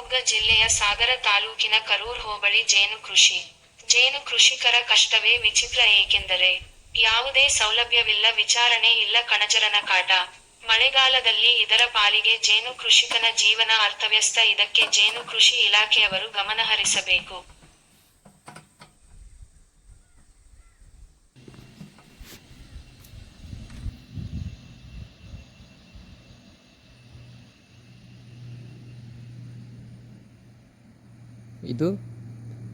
ಶಿವಮೊಗ್ಗ ಜಿಲ್ಲೆಯ ಸಾಗರ ತಾಲೂಕಿನ ಕರೂರ್ ಹೋಬಳಿ ಜೇನು ಕೃಷಿ. ಜೇನು ಕೃಷಿಕರ ಕಷ್ಟವೇ ವಿಚಿತ್ರ ಏಕೆಂದರೆ ಯಾವುದೇ ಸೌಲಭ್ಯವಿಲ್ಲ, ವಿಚಾರಣೆ ಇಲ್ಲ ಕಣಜರನ ಕಾಟ. ಮಳೆಗಾಲದಲ್ಲಿ ಇದರ ಪಾಲಿಗೆ ಜೇನು ಕೃಷಿಕನ ಜೀವನ ಅರ್ಥವ್ಯಸ್ತ ಇದಕ್ಕೆ ಜೇನು ಕೃಷಿ ಇಲಾಖೆಯವರು ಗಮನಹರಿಸಬೇಕು. ಇದು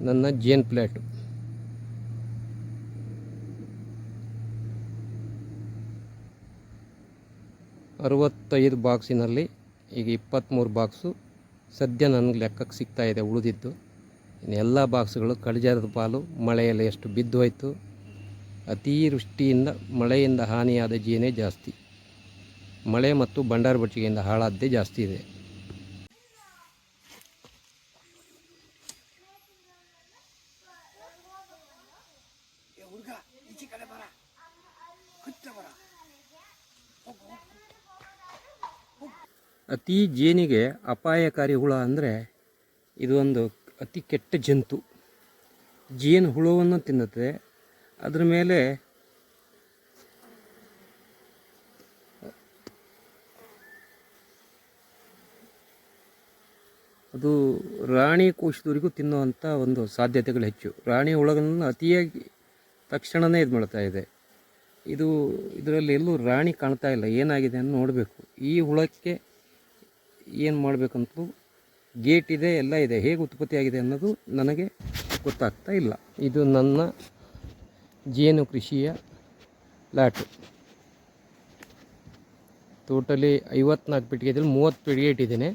ನನ್ನ ಜೇನ್ ಪ್ಲೇಟು. ಅರುವತ್ತೈದು ಬಾಕ್ಸಿನಲ್ಲಿ ಈಗ ಇಪ್ಪತ್ತ್ಮೂರು ಬಾಕ್ಸು. ಸದ್ಯ ನನಗೆ ಲೆಕ್ಕಕ್ಕೆ ಸಿಗ್ತಾ ಇದೆ, ಉಳಿದಿದ್ದು. ಎಲ್ಲ ಬಾಕ್ಸ್ಗಳು ಕಳಜಾರದ ಪಾಲು, ಮಳೆಯಲ್ಲಿ ಎಷ್ಟು ಬಿದ್ದು ಹೋಯಿತು. ಅತಿವೃಷ್ಟಿಯಿಂದ, ಮಳೆಯಿಂದ ಹಾನಿಯಾದ ಜೇನೇ ಜಾಸ್ತಿ. ಮಳೆ ಮತ್ತು ಭಂಡಾರ ಬಚ್ಚಿಗೆಯಿಂದ ಹಾಳಾದ್ದೇ ಜಾಸ್ತಿ ಇದೆ. ಅತಿ ಜೇನಿಗೆ ಅಪಾಯಕಾರಿ ಹುಳ ಅಂದರೆ ಇದು ಒಂದು ಅತಿ ಕೆಟ್ಟ ಜಂತು. ಜೇನು ಹುಳವನ್ನು ತಿನ್ನುತ್ತದೆ. ಅದರ ಮೇಲೆ ಅದು ರಾಣಿ ಕೋಶದವರಿಗೂ ತಿನ್ನುವಂಥ ಒಂದು ಸಾಧ್ಯತೆಗಳು ಹೆಚ್ಚು. ರಾಣಿ ಹುಳಗಳನ್ನು ಅತಿಯಾಗಿ ತಕ್ಷಣವೇ ಇದು ಮಾಡ್ತಾ ಇದೆ. ಇದು ಇದರಲ್ಲಿ ಎಲ್ಲೂ ರಾಣಿ ಕಾಣ್ತಾ ಇಲ್ಲ. ಏನಾಗಿದೆ ಅಂತ ನೋಡಬೇಕು. ಈ ಹುಳಕ್ಕೆ ಏನು ಮಾಡಬೇಕಂತೂ ಗೇಟ್ ಇದೆ, ಎಲ್ಲ ಇದೆ. ಹೇಗೆ ಉತ್ಪತ್ತಿಯಾಗಿದೆ ಅನ್ನೋದು ನನಗೆ ಗೊತ್ತಾಗ್ತಾ ಇಲ್ಲ. ಇದು ನನ್ನ ಜೇನು ಕೃಷಿಯ ಪ್ಲಾಟು. ಟೋಟಲಿ ಐವತ್ನಾಲ್ಕು ಪೆಟ್ಟಿಗೆ ಇದ್ರಲ್ಲಿ ಮೂವತ್ತು ಪೆಟ್ಟಿಗೆ ಇಟ್ಟಿದ್ದೇನೆ.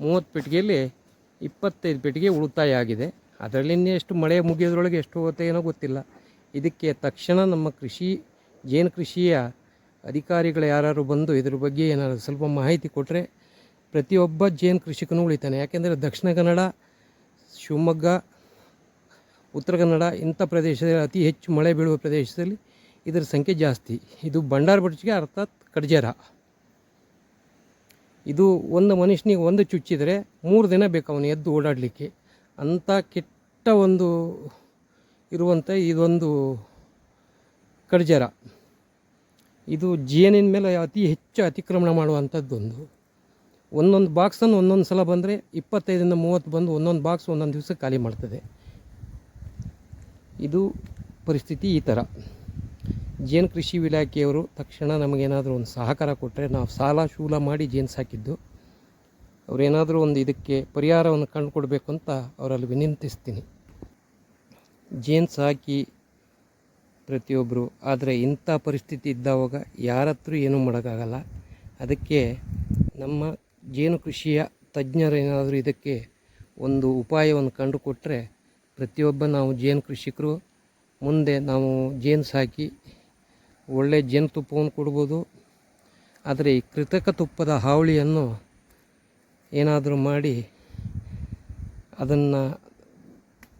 ಮೂವತ್ತು ಪೆಟ್ಟಿಗೆಯಲ್ಲಿ ಇಪ್ಪತ್ತೈದು ಪೆಟ್ಟಿಗೆ ಉಳಿತಾಯ ಆಗಿದೆ. ಅದರಲ್ಲಿ ಎಷ್ಟು ಮಳೆ ಮುಗಿಯೋದ್ರೊಳಗೆ ಎಷ್ಟು ಹೋಗುತ್ತೆ ಏನೋ ಗೊತ್ತಿಲ್ಲ. ಇದಕ್ಕೆ ತಕ್ಷಣ ನಮ್ಮ ಕೃಷಿ, ಜೇನು ಕೃಷಿಯ ಅಧಿಕಾರಿಗಳು ಯಾರು ಬಂದು ಇದ್ರ ಬಗ್ಗೆ ಏನಾದ್ರು ಸ್ವಲ್ಪ ಮಾಹಿತಿ ಕೊಟ್ಟರೆ ಪ್ರತಿಯೊಬ್ಬ ಜೇನು ಕೃಷಿಕನೂ ಉಳಿತಾನೆ. ಯಾಕೆಂದರೆ ದಕ್ಷಿಣ ಕನ್ನಡ, ಶಿವಮೊಗ್ಗ, ಉತ್ತರ ಕನ್ನಡ ಇಂಥ ಪ್ರದೇಶದಲ್ಲಿ ಅತಿ ಹೆಚ್ಚು ಮಳೆ ಬೀಳುವ ಪ್ರದೇಶದಲ್ಲಿ ಇದರ ಸಂಖ್ಯೆ ಜಾಸ್ತಿ. ಇದು ಬಂಡಾರ ಬಡ್ಚಿಗೆ ಅರ್ಥಾತ್ ಕಡ್ಜರ. ಇದು ಒಂದು ಮನುಷ್ಯನಿಗೆ ಒಂದು ಚುಚ್ಚಿದರೆ ಮೂರು ದಿನ ಬೇಕು ಅವನು ಎದ್ದು ಓಡಾಡಲಿಕ್ಕೆ. ಅಂಥ ಕೆಟ್ಟ ಒಂದು ಇರುವಂಥ ಇದೊಂದು ಕಡ್ಜರ. ಇದು ಜೇನಿನ ಮೇಲೆ ಅತಿ ಹೆಚ್ಚು ಅತಿಕ್ರಮಣ ಮಾಡುವಂಥದ್ದೊಂದು. ಒಂದೊಂದು ಬಾಕ್ಸನ್ನು ಒಂದೊಂದು ಸಲ ಬಂದರೆ ಇಪ್ಪತ್ತೈದರಿಂದ ಮೂವತ್ತು ಬಂದು ಒಂದೊಂದು ಬಾಕ್ಸ್ ಒಂದೊಂದು ದಿವಸ ಖಾಲಿ ಮಾಡ್ತದೆ. ಇದು ಪರಿಸ್ಥಿತಿ ಈ ಥರ ಜೇನು ಕೃಷಿ ಇಲಾಖೆಯವರು ತಕ್ಷಣ ನಮಗೇನಾದರೂ ಒಂದು ಸಹಕಾರ ಕೊಟ್ಟರೆ ನಾವು ಸಾಲ ಶೂಲ ಮಾಡಿ ಜೇನು ಸಾಕಿದ್ದು. ಅವರೇನಾದರೂ ಒಂದು ಇದಕ್ಕೆ ಪರಿಹಾರವನ್ನು ಕಂಡುಕೊಡ್ಬೇಕು ಅಂತ ಅವರಲ್ಲಿ ವಿನಂತಿಸ್ತೀನಿ. ಜೇನು ಸಾಕಿ ಪ್ರತಿಯೊಬ್ಬರು ಆದರೆ ಇಂಥ ಪರಿಸ್ಥಿತಿ ಇದ್ದಾವಾಗ ಯಾರತ್ರ ಏನೂ ಮಾಡೋಕ್ಕಾಗಲ್ಲ. ಅದಕ್ಕೆ ನಮ್ಮ ಜೇನು ಕೃಷಿಯ ತಜ್ಞರೇನಾದರೂ ಇದಕ್ಕೆ ಒಂದು ಉಪಾಯವನ್ನು ಕಂಡುಕೊಟ್ಟರೆ ಪ್ರತಿಯೊಬ್ಬ ನಾವು ಜೇನು ಕೃಷಿಕರು. ಮುಂದೆ ನಾವು ಜೇನು ಸಾಕಿ ಒಳ್ಳೆಯ ಜೇನುತುಪ್ಪವನ್ನು ಕೊಡ್ಬೋದು. ಆದರೆ ಈ ಕೃತಕ ತುಪ್ಪದ ಹಾವಳಿಯನ್ನು ಏನಾದರೂ ಮಾಡಿ ಅದನ್ನು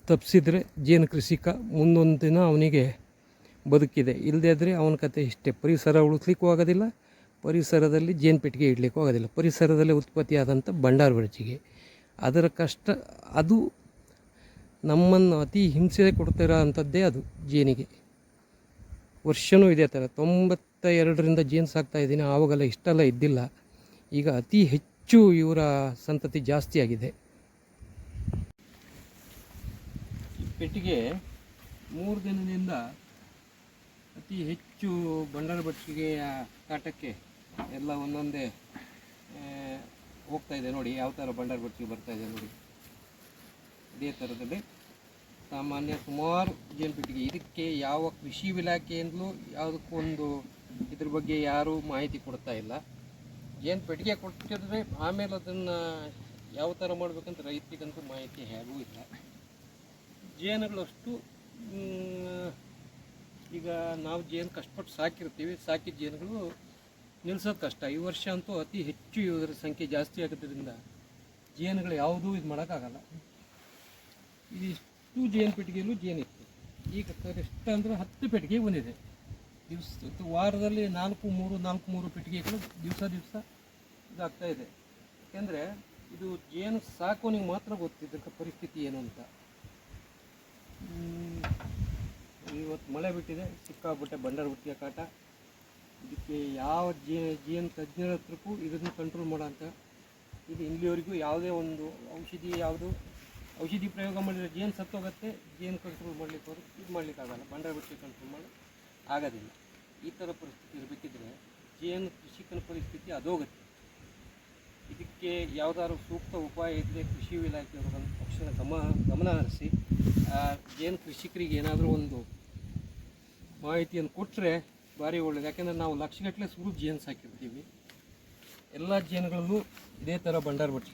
ತಪ್ಪಿಸಿದ್ರೆ ಜೇನು ಕೃಷಿಕ ಮುಂದೊಂದು ದಿನ ಅವನಿಗೆ ಬದುಕಿದೆ. ಇಲ್ಲದೇ ಆದರೆ ಅವನ ಕತೆ ಇಷ್ಟೇ. ಪರಿಸರ ಉಳಿಸ್ಲಿಕ್ಕೂ ಆಗೋದಿಲ್ಲ, ಪರಿಸರದಲ್ಲಿ ಜೇನು ಪೆಟ್ಟಿಗೆ ಇಡಲಿಕ್ಕೂ ಆಗೋದಿಲ್ಲ. ಪರಿಸರದಲ್ಲಿ ಉತ್ಪತ್ತಿಯಾದಂಥ ಭಂಡಾರ ಬೆಳಚಿಗೆ. ಅದರ ಕಷ್ಟ, ಅದು ನಮ್ಮನ್ನು ಅತಿ ಹಿಂಸೆ ಕೊಡ್ತಿರೋ ಅಂಥದ್ದೇ ಅದು ಜೇನಿಗೆ. ವರ್ಷವೂ ಇದೇ ಥರ. ತೊಂಬತ್ತ ಎರಡರಿಂದ ಜೇನು ಸಾಕ್ತಾ ಇದ್ದೀನಿ. ಆವಾಗೆಲ್ಲ ಇಷ್ಟೆಲ್ಲ ಇದ್ದಿಲ್ಲ. ಈಗ ಅತಿ ಹೆಚ್ಚು ಇವರ ಸಂತತಿ ಜಾಸ್ತಿ ಆಗಿದೆ ಪೆಟ್ಟಿಗೆ ಮೂರು ದಿನದಿಂದ ಅತಿ ಹೆಚ್ಚು ಬಂಡಾರ ಬಡ್ಸಿಗೆಯ ಕಾಟಕ್ಕೆ ಎಲ್ಲ ಒಂದೊಂದೇ ಹೋಗ್ತಾ ಇದೆ ನೋಡಿ, ಯಾವ ಥರ ಬಂಡಾರ ಬಡ್ಸಿಗೆ ಬರ್ತಾ ಇದೆ ನೋಡಿ. ಇದೇ ಥರದಲ್ಲಿ ಸಾಮಾನ್ಯ ಸುಮಾರು ಜೇನು ಪೆಟ್ಟಿಗೆ. ಇದಕ್ಕೆ ಯಾವ ಕೃಷಿ ಇಲಾಖೆಯಿಂದಲೂ ಯಾವುದಕ್ಕೊಂದು ಇದ್ರ ಬಗ್ಗೆ ಯಾರೂ ಮಾಹಿತಿ ಕೊಡ್ತಾ ಇಲ್ಲ. ಜೇನು ಪೆಟ್ಟಿಗೆ ಕೊಟ್ಟಿದ್ರೆ ಆಮೇಲೆ ಅದನ್ನು ಯಾವ ಥರ ಮಾಡಬೇಕಂತ ರೈತರಿಗಂತೂ ಮಾಹಿತಿ ಹೇಗೂ ಇಲ್ಲ. ಜೇನುಗಳಷ್ಟು ಈಗ ನಾವು ಜೇನು ಕಷ್ಟಪಟ್ಟು ಸಾಕಿರ್ತೀವಿ ಸಾಕಿದ ಜೇನುಗಳು ನಿಲ್ಸೋದು ಕಷ್ಟ. ಈ ವರ್ಷ ಅಂತೂ ಅತಿ ಹೆಚ್ಚು ಇವರ ಸಂಖ್ಯೆ ಜಾಸ್ತಿ ಆಗೋದ್ರಿಂದ ಜೇನುಗಳು ಯಾವುದೂ ಇದು ಮಾಡೋಕ್ಕಾಗಲ್ಲ. ಇದಿಷ್ಟು ಜೇನು ಪೆಟ್ಟಿಗೆಯಲ್ಲೂ ಜೇನಿತ್ತು ಈಗ ಕನಿಷ್ಠ ಅಂದರೆ ಹತ್ತು ಪೆಟ್ಟಿಗೆ ಬಂದಿದೆ. ದಿವಸ ವಾರದಲ್ಲಿ ನಾಲ್ಕು, ಮೂರು ನಾಲ್ಕು, ಮೂರು ಪೆಟ್ಟಿಗೆಗಳು ದಿವಸ ದಿವಸ ಇದಾಗ್ತಾ ಇದೆ. ಯಾಕೆಂದರೆ ಇದು ಜೇನು ಸಾಕೋನಿಗೆ ಮಾತ್ರ ಗೊತ್ತಿದ್ದ ಪರಿಸ್ಥಿತಿ ಏನು ಅಂತ. ಇವತ್ತು ಮಳೆ ಬಿಟ್ಟಿದೆ ಸಿಕ್ಕಾಬಿಟ್ಟೆ ಬಂಡಾರ ಬಿಟ್ಟಿಗೆ ಕಾಟ. ಇದಕ್ಕೆ ಯಾವ ಜೇ, ಜೇನು ತಜ್ಞರ ಹತ್ರಕ್ಕೂ ಇದನ್ನು ಕಂಟ್ರೋಲ್ ಮಾಡೋಂಥ ಇದು ಇಲ್ಲಿವರೆಗೂ ಯಾವುದೇ ಒಂದು ಔಷಧಿ ಯಾವುದು, ಔಷಧಿ ಪ್ರಯೋಗ ಮಾಡಿದರೆ ಜೇನು ಸತ್ತೋಗುತ್ತೆ, ಜೇನು ಕಂಟ್ರೋಲ್ ಮಾಡ್ಲಿಕ್ಕೆ ಅವರು ಇದು ಮಾಡಲಿಕ್ಕಾಗಲ್ಲ ಬಂಡಾರ ಬಿಟ್ಟಿಗೆ ಕಂಟ್ರೋಲ್ ಮಾಡಿ. ಆಗೋದಿಲ್ಲ. ಈ ಥರ ಪರಿಸ್ಥಿತಿ ಇರಬೇಕಿದ್ರೆ ಜೇನು ಕೃಷಿಕನ ಪರಿಸ್ಥಿತಿ ಅದೋಗುತ್ತೆ ಇದಕ್ಕೆ ಯಾವುದಾದ್ರು ಸೂಕ್ತ ಉಪಾಯ ಇದ್ದರೆ ಕೃಷಿ ಇಲಾಖೆಯವರು ಒಂದು ತಕ್ಷಣ ಗಮನ ಗಮನ ಹರಿಸಿ ಏನು ಕೃಷಿಕರಿಗೆ ಏನಾದರೂ ಒಂದು ಮಾಹಿತಿಯನ್ನು ಕೊಟ್ಟರೆ ಭಾರಿ ಒಳ್ಳೆಯದು ಯಾಕೆಂದರೆ ನಾವು ಲಕ್ಷಗಟ್ಟಲೆ ಸುರು ಜೇನು ಸಾಕಿರ್ತೀವಿ. ಎಲ್ಲ ಜೇನುಗಳಲ್ಲೂ ಇದೇ ಥರ ಭಂಡಾರ ಬಟ್ಟಿ